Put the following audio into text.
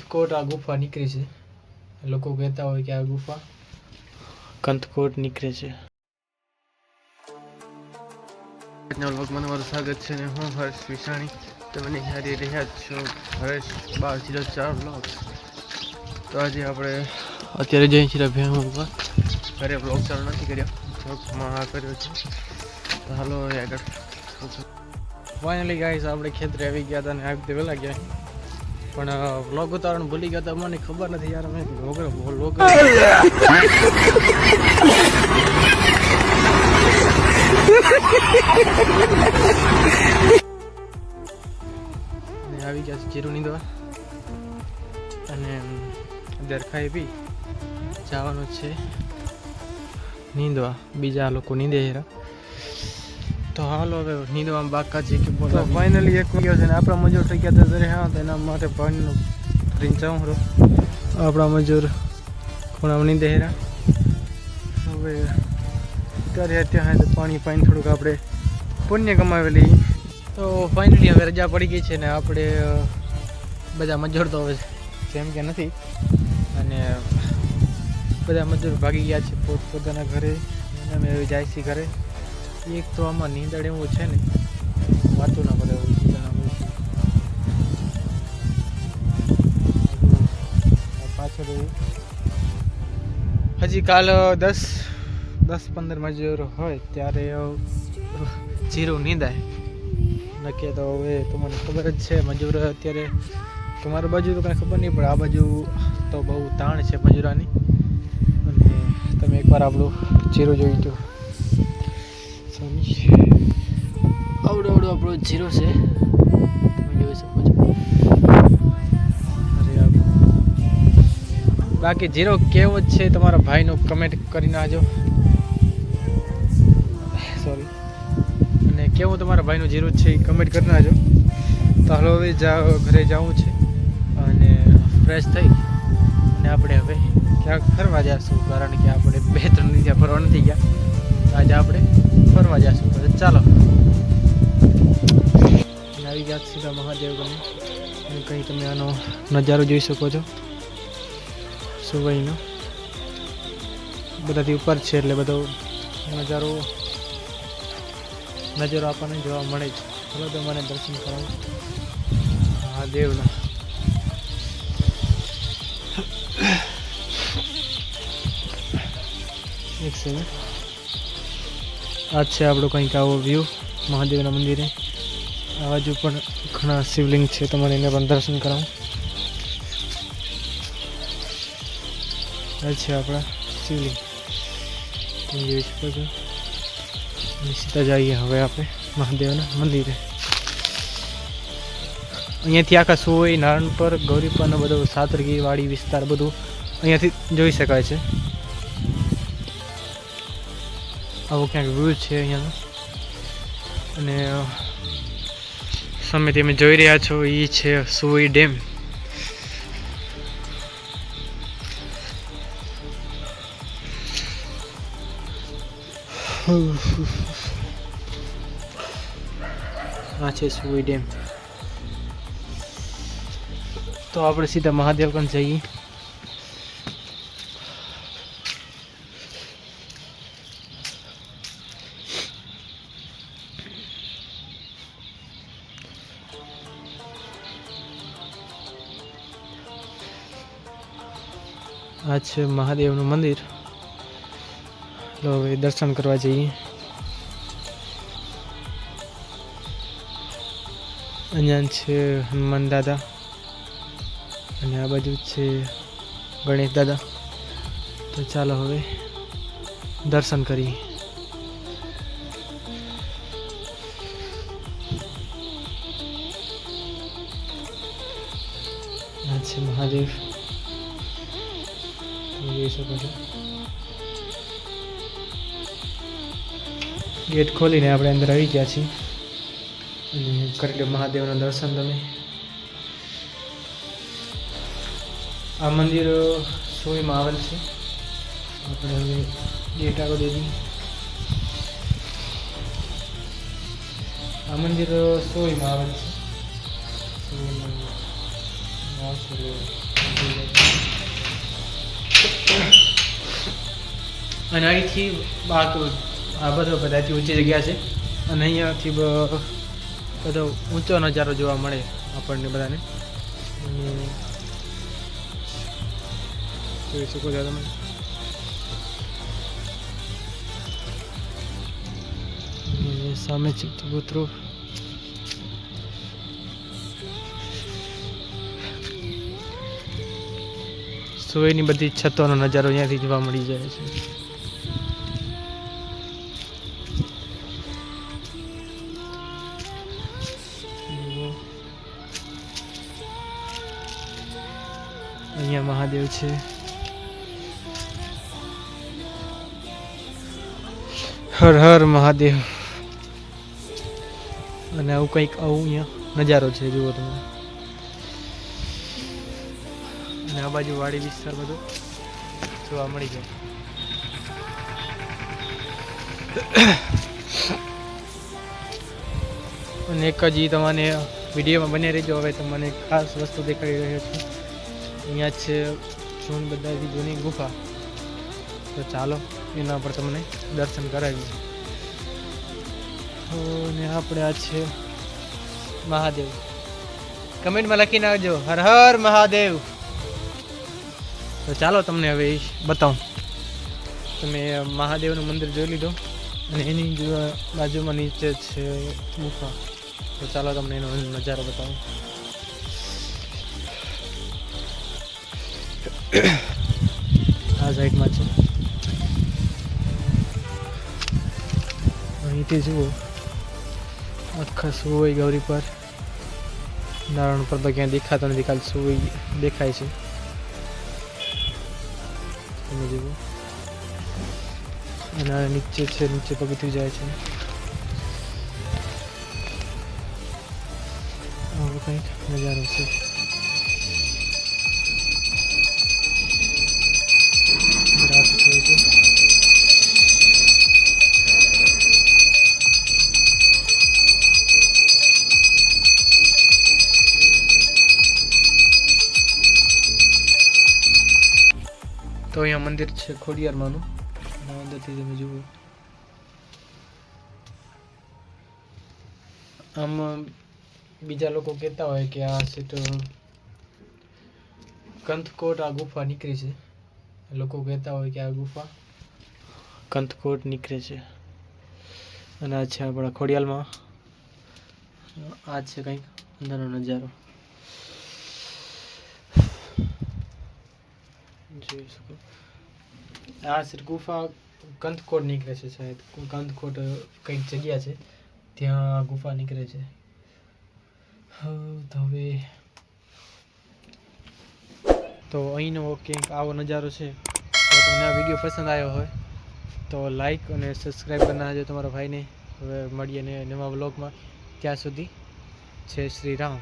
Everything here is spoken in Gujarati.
કંથકોટ આ ગુફા નીકળી છે. લોકો કહેતા હોય કે આ ગુફા કંથકોટ નીકળે છે. આજના વ્લોગમાં તમારું સ્વાગત છે ને હું હર્ષ વિસાણી. તમે નિહાળી રહ્યા છો હર્ષ બાર જીરો ચાર વ્લોગ. તો આજે આપણે અત્યારે જઈ છીએ ભેણ ઉપર. ઘરે વ્લોગ ચાલુ નથી કર્યો. માં આ કર્યો છે. તો હાલો આગળ. ફાઇનલી ગાઈસ આપણે ખેતરે આવી ગયા હતા અને આવી પહેલાં ગયા. પણ વ્લોગ ઉતારણ ભૂલી ગયા તો મને ખબર નથી યાર, અમે વ્લોગ વ્લોગ આવી ગયા છે જીરું નીંદવા અને અત્યારે ખાઈ પી, જવાનું છે નીંદવા. બીજા લોકો નીંદે હેરા. તો હાલો હવે નીંદવામાં બાકા છે કે બોલો ફાઇનલી એક વાગ્યો છે ને આપણા મજૂર થઈ ગયા હતા હા એના માટે પાણીનું ભરીને જાઉં રહો આપણા મજૂર ખૂણામાં નીંદે હેરા. હવે ત્યારે ત્યાં તો પાણી પાણી થોડુંક આપણે પુણ્ય કમાવેલી. તો ફાઇનલી હવે રજા પડી ગઈ છે ને આપણે બધા મજૂર તો હવે જેમ કે નથી. અને બધા મજૂર ભાગી ગયા છે પોતપોતાના ઘરે. અમે જાય છીએ ઘરે. એક તો આમાં નીંદણ એવું છે ને, વાતું ના પડે એવું પાછળ હજી કાલ દસ દસ પંદર મજૂર હોય ત્યારે જીરું નીંદાય. નકે તો હવે તમને ખબર જ છે, મજૂર અત્યારે તમારી બાજુ તો કાંઈ ખબર નહીં, પણ આ બાજુ તો બહુ તાણ છે મજૂરાની. અને તમે એકવાર આપણું જીરું જોઈ સમજી આવડો આવડો આપણો જીરો છે. તમે બાકી જીરો કેવો જ છે તમારા ભાઈનો કમેન્ટ કરીને આજો સોરી અને કેવો તમારા ભાઈનું જીરો છે એ કમેન્ટ કરી આજો તો હાલો હવે જા ઘરે જવું છે. અને ફ્રેશ થઈ. અને આપણે હવે ક્યાંક ફરવા જઈશું કારણ કે આપણે બે ત્રણ દિવસ ફરવા નથી ગયા. આજે આપણે ચાલો. આવી ગયા સીધા મહાદેવ ગમે અને કંઈ તમે આનો નજારો જોઈ શકો છો. સુવઈનો બધાથી ઉપર છે એટલે બધો નજારો, નજરો આપણને જોવા મળે છે. ચાલો તો મને દર્શન કરાવો મહાદેવના. એક સેકન્ડ આ છે આપણો કંઈક આવો વ્યૂ મહાદેવના મંદિરે. આ બાજુ પણ ઘણા શિવલિંગ છે, તમારે એને પણ દર્શન કરાવું. આ છે આપણા શિવલિંગ. તમે જોઈ શકો છો. સીધા જઈએ હવે આપણે મહાદેવના મંદિરે. અહીંયાથી આખા સોય નારણપર ગૌરીપરનો બધો સાતરગી વાડી વિસ્તાર બધું અહીંયાથી જોઈ શકાય છે. આવો ક્યાંક વ્યૂ છે અહીંયાનો. અને સામે તમે જોઈ રહ્યા છો એ છે સુઈ ડેમ. આ છે સુઈ ડેમ. તો આપણે સીધા મહાદેવગંજ જઈએ. આ છે મહાદેવનું મંદિર. તો હવે દર્શન કરવા જઈએ. અહીંયા છે હનુમાન દાદા અને આ બાજુ છે ગણેશ દાદા. તો ચાલો હવે દર્શન કરીએ. છે મહાદેવ. જોઈ શકો છો. ગેટ ખોલીને આપણે અંદર આવી ગયા છીએ. અને કરી લો મહાદેવના દર્શન તમે. આ મંદિર સોયમાં આવેલ છે. આપણે હવે ગેટ આગળ દઈ આ મંદિર સોયમાં આવેલ છે. સોયમાં અને અહીંથી બાક આ બધો બધાથી ઊંચી જગ્યા છે. અને અહીંયાથી બધો ઊંચો નજારો જોવા મળે આપણને બધાને. જોઈ શકો છો તમે. સામે છે કબૂતરો સોયની બધી છતોનો નજારો અહીંયાથી જોવા મળી જાય છે. અહીંયા મહાદેવ છે. હર હર મહાદેવ. અને આવું કંઈક આવું અહીંયા નજારો છે, જુઓ તમે. અને આ બાજુ વાડી વિસ્તાર બધો જોવા મળી જાય અને એક જ ઈ તમને વિડીયોમાં બને રહેજો. હવે તમને ખાસ વસ્તુ દેખાડી રહ્યો છું. અહીંયા છે બધાથી જૂની ગુફા. તો ચાલો, એના પર તમને દર્શન કરાવીએ. તો ને આપણે આ છે મહાદેવ. કમેન્ટમાં લખી નાખજો, હર હર મહાદેવ. તો ચાલો તમને હવે બતાવું. તમે મહાદેવનું મંદિર જોઈ લીધો અને એની બાજુમાં નીચે છે ગુફા. તો ચાલો તમને એનો નજારો બતાવું. આ સાઈડમાં છે. અહીંથી જુઓ. આખા સુવઈ ગૌરી પર. નારાયણ પર તો ક્યાં દેખાતો નથી, ખાલી સુવઈ દેખાય છે. તમે જુઓ. અને નીચે છે, નીચે પગથિયું જાય છે. આવું કંઈક નજારો છે. તો અહીંયા મંદિર છે ખોડિયારમાંનું. અને અંદરથી તમે જુઓ. આમ બીજા લોકો કહેતા હોય કે આ સીટ કંથકોટ આ ગુફા નીકળી છે. લોકો કહેતા હોય કે આ ગુફા કંથકોટ નીકળે છે. અને આ છે આપણા ખોડિયાલમાં. આ છે કંઈક અંદરનો નજારો. જોઈ શકો. આ છે ગુફા કંથકોટ નીકળે છે શાયદ કંથકોટ કંઈક જગ્યા છે. ત્યાં ગુફા નીકળે છે. તો હવે તો અહીંનો કંઈક આવો નજારો છે. તો તમને આ વીડિયો પસંદ આવ્યો હોય, તો લાઈક અને સબસ્ક્રાઈબ કરી નાખજો તમારા ભાઈને. હવે મળીએ ને નવા બ્લોગમાં ત્યાં સુધી જય શ્રી રામ.